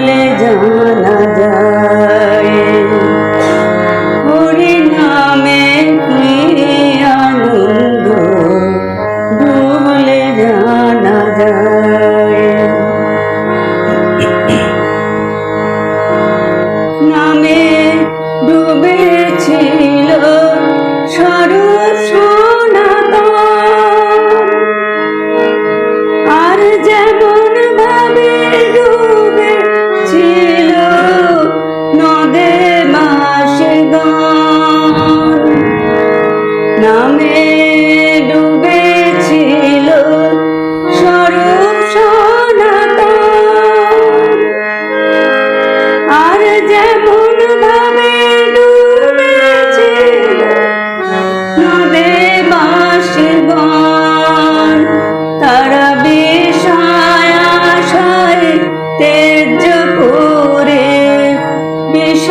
বলে জানা যায়। হরি নামে কি আনন্দ, বলে জানা যায়। নামে ডুবেছিল সরস্বনাত আর যেমন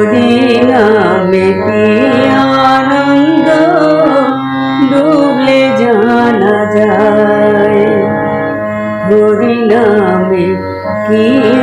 হরি নামে কি আনন্দ? ডুবলে জানা যায়। হরি নামে কি